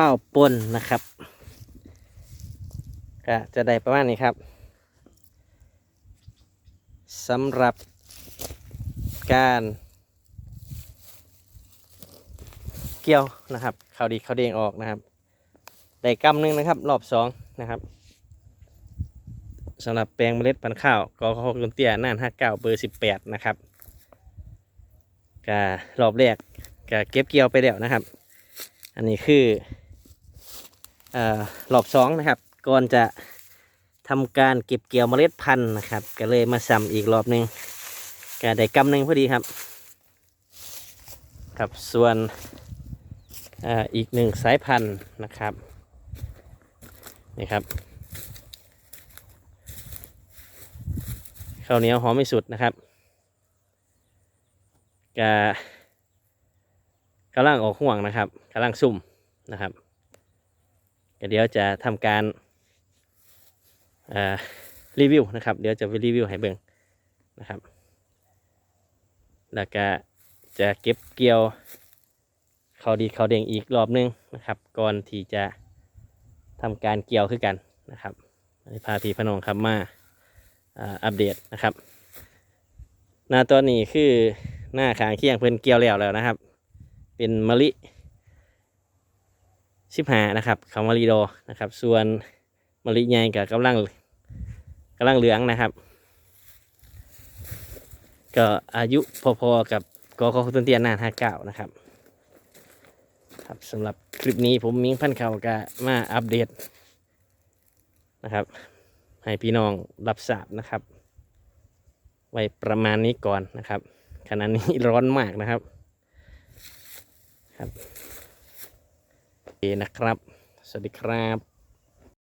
ข้าวปนนะครับ ก็จะได้ประมาณนี้ครับสำหรับการเกี่ยวนะครับข้าวดีข้าวเด้งออกนะครับ ได้กำหนึ่งนะครับ รอบสองนะครับสำหรับแปลงเมล็ดพันธุ์ข้าวกอข้าวกุนเตี้ยน่านห้าเก้าเบอร์สิบแปดนะครับก็รอบแรกก็เก็บเกี่ยวไปแล้วนะครับ อันนี้คือ รอบสองนะครับ ก่อนจะทำการเก็บเกี่ยวเมล็ดพันธุ์นะครับ ก็เลยมาซ้ำอีกรอบหนึ่งก็ได้กำหนึ่งพอดีครับครับส่วนออีกหนึ่งสายพันธุ์นะครับนี่ครับข้าวเหนียวหอมไม่สุดนะครับกะกำลังออกห่วงนะครับกำลังซุ่มนะครับ เดี๋ยวจะทำการรีวิวนะครับ เดี๋ยวจะไปรีวิวให้เบิ่งนะครับ แล้วก็จะเก็บเกี่ยวเขาดีเขาเด้งอีกรอบหนึงนะครับ ก่อนที่จะทำการเกี่ยวขึ้นกันนะครับพาพี่พนองครับมาอ่าอัปเดตนะครับ หน้าตัวนี้คือหน้าขางเคียงเพิ่นเกี่ยวแล้วแล้วนะครับ เป็นมะลิ สิบหานะครับเขามะลิโดนะครับ ส่วนมะลิใหญ่กับกำลังกำลังเหลืองนะครับ ก็อายุพอๆกับกอขอต้นเตียนนานห้าเก้านะครับ ครับสำหรับคลิปนี้ผมมิงพันเขาก็มาอัปเดตนะครับ ให้พี่น้องรับทราบนะครับ ไว้ประมาณนี้ก่อนนะครับขณะนี้ร้อนมากนะครับครับ นะครับ สวัสดีครับ